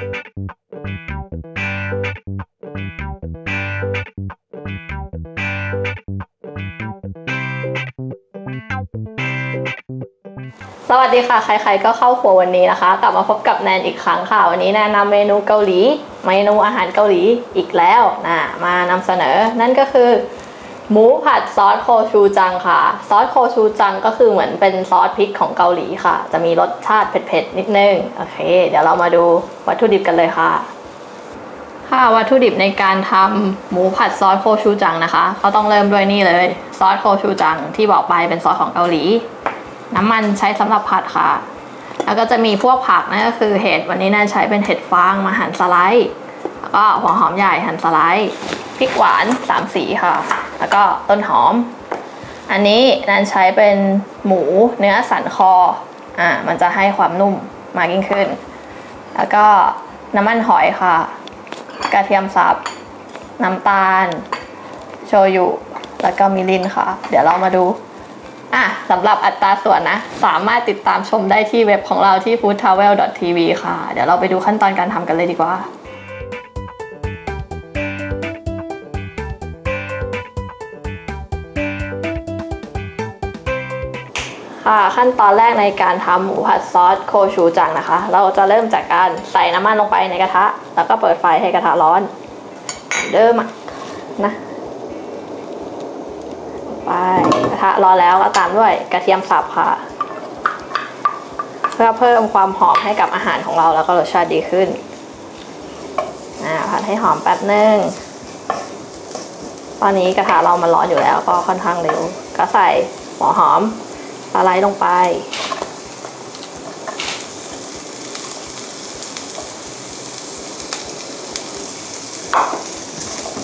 สวัสดีค่ะ ใครๆก็เข้าครัววันนี้นะคะ กลับมาพบกับแนนอีกครั้งค่ะ วันนี้แนนนำเมนูเกาหลี เมนูอาหารเกาหลีอีกแล้วนะมานำเสนอ นั่นก็คือ หมูผัดซอสโคชูจังค่ะ ซอสโคชูจังก็คือเหมือนเป็นซอสพริกของเกาหลีค่ะ จะมีรสชาติเผ็ดๆ นิดนึง โอเค เดี๋ยวเรามาดูวัตถุดิบกันเลยค่ะ ค่ะวัตถุดิบในการทำหมูผัดซอสโคชูจังนะคะก็ต้องเริ่มด้วยนี่เลย ซอสโคชูจังที่บอกไปเป็นซอสของเกาหลี น้ำมันใช้สำหรับผัดค่ะ แล้วก็จะมีพวกผักนั่นก็คือเห็ดวันนี้น่าใช้เป็นเห็ดฟางมาหั่นสไลด์แล้วก็หัวหอมใหญ่หั่นสไลด์พริกหวานสามสีค่ะ แล้วก็ต้นหอม อันนี้นันใช้เป็นหมูเนื้อสันคออ่ามันจะให้ความนุ่มมากยิ่งขึ้น แล้วก็น้ำมันหอยค่ะ กระเทียมสับ น้ำตาล โชยุ แล้วก็มิรินค่ะ เดี๋ยวเรามาดูอะสำหรับอัตราส่วนนะ สามารถติดตามชมได้ที่เว็บของเราที่ foodtravel.tv ค่ะ เดี๋ยวเราไปดูขั้นตอนการทำกันเลยดีกว่า ค่ะ ขั้นตอนแรกในการทำหมูผัดซอสโคชูจังนะคะ เราจะเริ่มจากการใส่น้ำมันลงไปในกระทะ แล้วก็เปิดไฟให้กระทะร้อน เดิมอะนะไปกระทะร้อนแล้วก็ตามด้วยกระเทียมสับค่ะ เพื่อเพิ่มความหอมให้กับอาหารของเราแล้วก็รสชาติดีขึ้นผัดให้หอมแป๊บนึงตอนนี้กระทะเรามันร้อนอยู่แล้วก็ค่อนข้างเร็ว ก็ใส่หัวหอม สไลด์ลงไป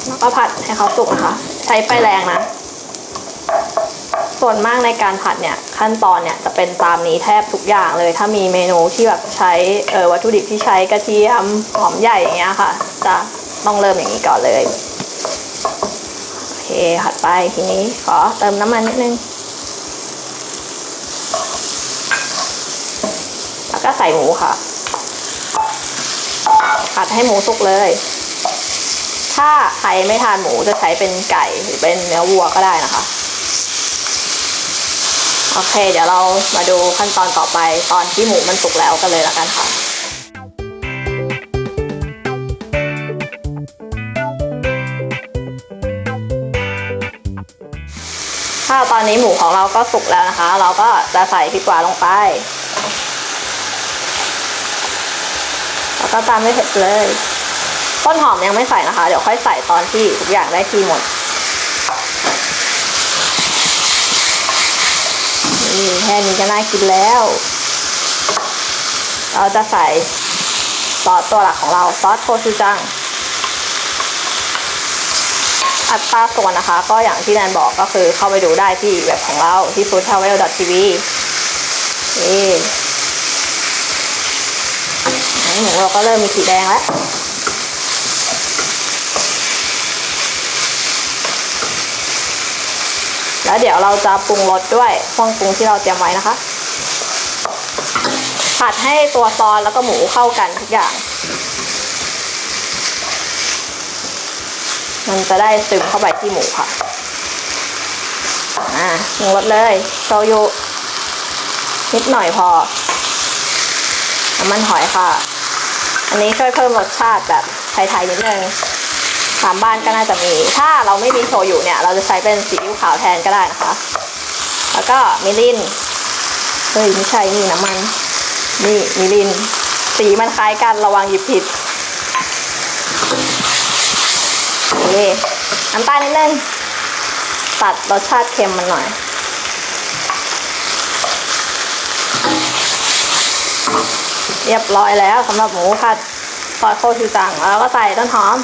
แล้วก็ผัดให้เขาสุกนะคะ ใช้ไฟแรงนะ ส่วนมากในการผัดเนี่ยขั้นตอนเนี่ยจะเป็นตามนี้แทบทุกอย่างเลย ถ้ามีเมนูที่แบบใช้เออวัตถุดิบที่ใช้กระเทียมหอมใหญ่อย่างเงี้ยค่ะ จะต้องเริ่มอย่างนี้ก่อนเลย โอเคผัดไปทีนี้ขอเติมน้ำมันนิดนึง แล้ว ก็ใส่หมูค่ะ ผัดให้หมูสุกเลย ถ้าใครไม่ทานหมูจะใช้เป็นไก่หรือเป็นเนื้อวัวก็ได้นะคะ โอเค เดี๋ยวเรามาดูขั้นตอนต่อไปตอนที่หมูมันสุกแล้วกันเลยละกันค่ะถ้าตอนนี้หมูของเราก็สุกแล้วนะคะ เราก็จะใส่พริกหวานลงไป แล้วก็ตามด้วยเผ็ดเลย ต้นหอมยังไม่ใส่นะคะ เดี๋ยวค่อยใส่ตอนที่ทุกอย่างได้ที่หมดนี่แค่นี้ก็น่ากินแล้ว เราจะใส่ซอสตัวหลักของเราซอสโคชูจัง อัตราส่วนนะคะ ก็อย่างที่แนนบอกก็คือเข้าไปดูได้ที่เว็บของเราที่ foodtravel.tv นี่ หมูเราก็เริ่มมีสีแดงแล้วแล้วเดี๋ยวเราจะปรุงรสด้วยเครื่องปรุงที่เราเตรียมไว้นะคะ ผัดให้ตัวซอสแล้วก็หมูเข้ากันทุกอย่าง มันจะได้ซึมเข้าไปที่หมูค่ะ อ่าปรุงรสเลยโชยุนิดหน่อยพอน้ำมันหอยค่ะ อันนี้ช่วยเพิ่มรสชาติแบบไทยๆนิดนึงตามบ้านก็น่าจะมี ถ้าเราไม่มีโชยุเนี่ย เราจะใช้เป็นซีอิ๊วขาวแทนก็ได้นะคะ แล้วก็มิรินเฮ้ยไม่ใช่นี่น้ำมัน นี่มิริน สีมันคล้ายกันระวังหยิบผิดโอเคน้ำตาลนิดนึงตัดรสชาติเค็มมันหน่อย เรียบร้อยแล้วสำหรับหมูผัดซอสโคชูจังแล้วก็ใส่ต้นหอม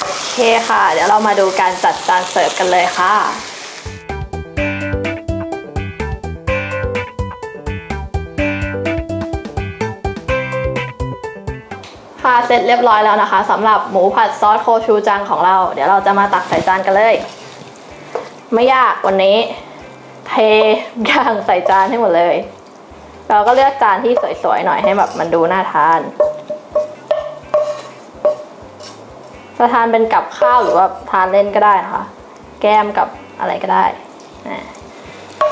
โอเคค่ะ เดี๋ยวเรามาดูการจัดจานเสิร์ฟกันเลยค่ะค่ะเสร็จเรียบร้อยแล้วนะคะสำหรับหมูผัดซอสโคชูจังของเรา เดี๋ยวเราจะมาตักใส่จานกันเลย ไม่ยากวันนี้ เทย่างใส่จานให้หมดเลย เราก็เลือกจานที่สวยๆหน่อยให้แบบมันดูน่าทาน จะทานเป็นกับข้าวหรือว่าทานเล่นก็ได้นะคะ แก้มกับอะไรก็ได้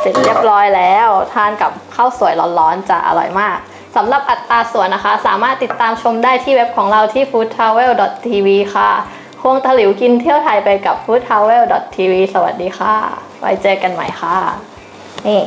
เสร็จเรียบร้อยแล้ว ทานกับข้าวสวยร้อนๆจะอร่อยมากสำหรับอัตราส่วนนะคะ สามารถติดตามชมได้ที่เว็บของเราที่ foodtravel.tv ค่ะ ควงตะหลิวกินเที่ยวไทยไปกับ foodtravel.tv สวัสดีค่ะ ไว้เจอกันใหม่ค่ะ นี่